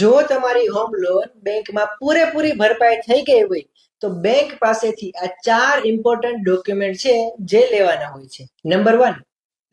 જો તમારી home loan બેંકમાં પૂરેપૂરી ભરપાઈ થઈ ગઈ હોય, તો બેંક પાસેથી આ ચાર ઇમ્પોર્ટન્ટ ડોક્યુમેન્ટ છે જે લેવાના હોય છે. નંબર વન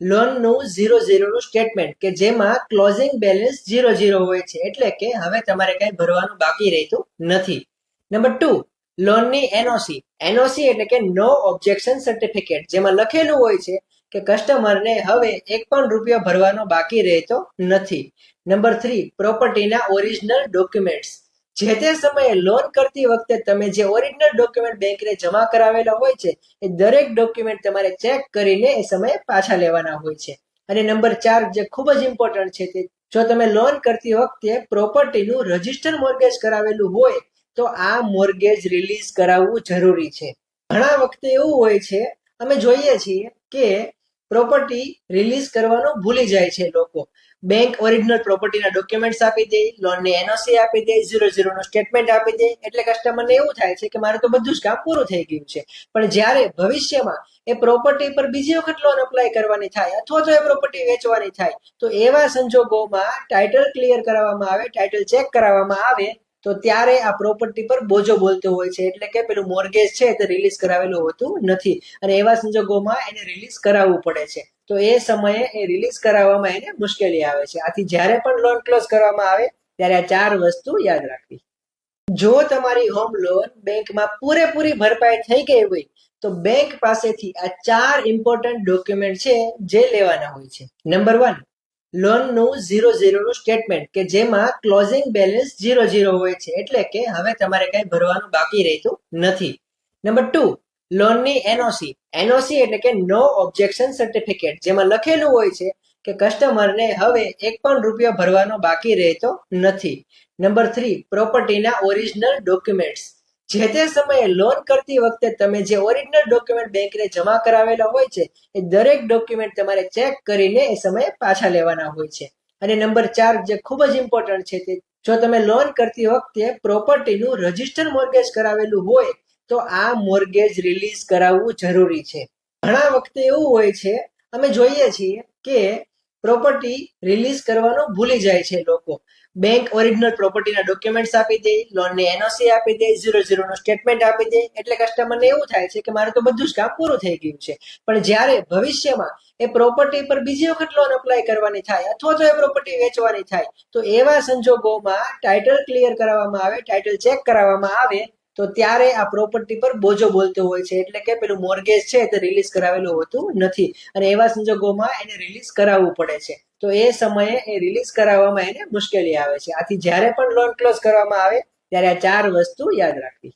લોનનું ઝીરો ઝીરોનું સ્ટેટમેન્ટ કે જેમાં ક્લોઝિંગ બેલેન્સ ઝીરો ઝીરો હોય છે, એટલે કે હવે તમારે કઈ ભરવાનું બાકી રહેતું નથી. નંબર ટુ લોનની એનઓસી એનઓસી એટલે કે નો ઓબ્જેક્શન સર્ટિફિકેટ જેમાં લખેલું હોય છે કે કસ્ટમરને હવે એક પણ રૂપિયો ભરવાનો બાકી રહેતો નથી. નંબર થ્રી પ્રોપર્ટીના ઓરિજિનલ ડોક્યુમેન્ટ્સ જે તે સમયે લોન કરતી વખતે તમે જે ઓરિજિનલ ડોક્યુમેન્ટ બેંકને જમા કરાવેલા હોય છે, એ દરેક ડોક્યુમેન્ટ તમારે ચેક કરીને એ સમયે પાછા લેવાના હોય છે. અને નંબર ચાર, જે ખૂબ જ ઇમ્પોર્ટન્ટ છે તે, જો તમે લોન કરતી વખતે પ્રોપર્ટીનું રજિસ્ટર મોર્ગેજ કરાવેલું હોય, તો આ મોર્ગેજ રિલીઝ કરાવવું જરૂરી છે. ઘણા વખતે એવું હોય છે, અમે જોઈએ છીએ કે પ્રોપર્ટી રિલીઝ કરવાનું ભૂલી જાય છે લોકો. બેંક ઓરિજિનલ પ્રોપર્ટીના ડોક્યુમેન્ટ્સ આપી દે લોનની એનઓસી આપી દે ઝીરો ઝીરોનો સ્ટેટમેન્ટ આપી દે, એટલે કસ્ટમરને એવું થાય છે કે મારે તો બધું જ કામ પૂરું થઈ ગયું છે. પણ જ્યારે ભવિષ્યમાં એ પ્રોપર્ટી પર બીજી વખત લોન અપ્લાય કરવાની થાય અથવા તો એ પ્રોપર્ટી વેચવાની થાય, તો એવા સંજોગોમાં ટાઇટલ ક્લિયર કરાવવામાં આવે ટાઇટલ ચેક કરાવવામાં આવે તો ત્યારે આ પ્રોપર્ટી પર બોજો બોલતો હોય છે. એટલે કે પેલું મોર્ગેજ છે તે રિલીઝ કરાવેલું હોતું નથી. અને એવા સંજોગોમાં એને રિલીઝ કરાવવું પડે છે. તો એ સમયે એ રિલીઝ કરાવવામાં એને મુશ્કેલી આવે છે. આથી જ્યારે પણ લોન ક્લોઝ કરવામાં આવે, ત્યારે આ ચાર વસ્તુ યાદ રાખવી. જો તમારી હોમ લોન બેંકમાં પૂરેપૂરી ભરપાઈ થઈ ગઈ હોય, તો બેંક પાસેથી આ ચાર ઇમ્પોર્ટન્ટ ડોક્યુમેન્ટ છે જે લેવાના હોય છે. નંબર વન લોનનું ઝીરો ઝીરોનું સ્ટેટમેન્ટ કે જેમાં ક્લોઝિંગ બેલેન્સ ઝીરો ઝીરો હોય છે. એટલે કે હવે તમારે કઈ ભરવાનું બાકી રહેતું નથી. નંબર ટુ લોનની એનઓસી એનઓસી એટલે કે નો ઓબ્જેક્શન સર્ટિફિકેટ જેમાં લખેલું હોય છે કે કસ્ટમરને હવે એક પણ રૂપિયો ભરવાનો બાકી રહેતો નથી. નંબર થ્રી પ્રોપર્ટીના ઓરિજિનલ ડોક્યુમેન્ટ્સ જે તે સમયે લોન કરતી વખતે તમે જે ઓરિજિનલ ડોક્યુમેન્ટ બેંકને જમા કરાવેલા હોય છે, એ દરેક ડોક્યુમેન્ટ તમારે ચેક કરીને એ સમયે પાછા લેવાના હોય છે. અને નંબર ચાર જે ખૂબ જ ઇમ્પોર્ટન્ટ છે તે, જો તમે લોન કરતી વખતે પ્રોપર્ટીનું રજિસ્ટર મોર્ગેજ કરાવેલું હોય, તો આ મોર્ગેજ રિલીઝ કરાવવું જરૂરી છે. ઘણા વખતે એવું હોય છે, અમે જોઈએ છીએ કે પ્રોપર્ટી રિલીઝ કરવાનું ભૂલી જાય છે લોકો. બેંક ઓરિજિનલ પ્રોપર્ટીના ડોક્યુમેન્ટ્સ આપી દે લોનની એનઓસી આપી દે ઝીરો ઝીરોનો સ્ટેટમેન્ટ આપી દે, એટલે કસ્ટમરને એવું થાય છે કે મારે તો બધું જ કામ પૂરું થઈ ગયું છે. પણ જ્યારે ભવિષ્યમાં એ પ્રોપર્ટી પર બીજી વખત લોન અપ્લાય કરવાની થાય અથવા તો એ પ્રોપર્ટી વેચવાની થાય, તો એવા સંજોગોમાં ટાઇટલ ક્લિયર કરાવવામાં આવે ટાઇટલ ચેક કરાવવામાં આવે તો ત્યારે આ પ્રોપર્ટી પર બોજો બોલતો હોય છે. એટલે કે પેલું મોર્ગેજ છે તે રિલીઝ કરાવેલું હોતું નથી. અને એવા સંજોગોમાં એને રિલીઝ કરાવવું પડે છે. તો એ સમયે એ રિલીઝ કરાવવામાં એને મુશ્કેલી આવે છે. આથી જ્યારે પણ લોન ક્લોઝ કરવામાં આવે, ત્યારે આ ચાર વસ્તુ યાદ રાખવી.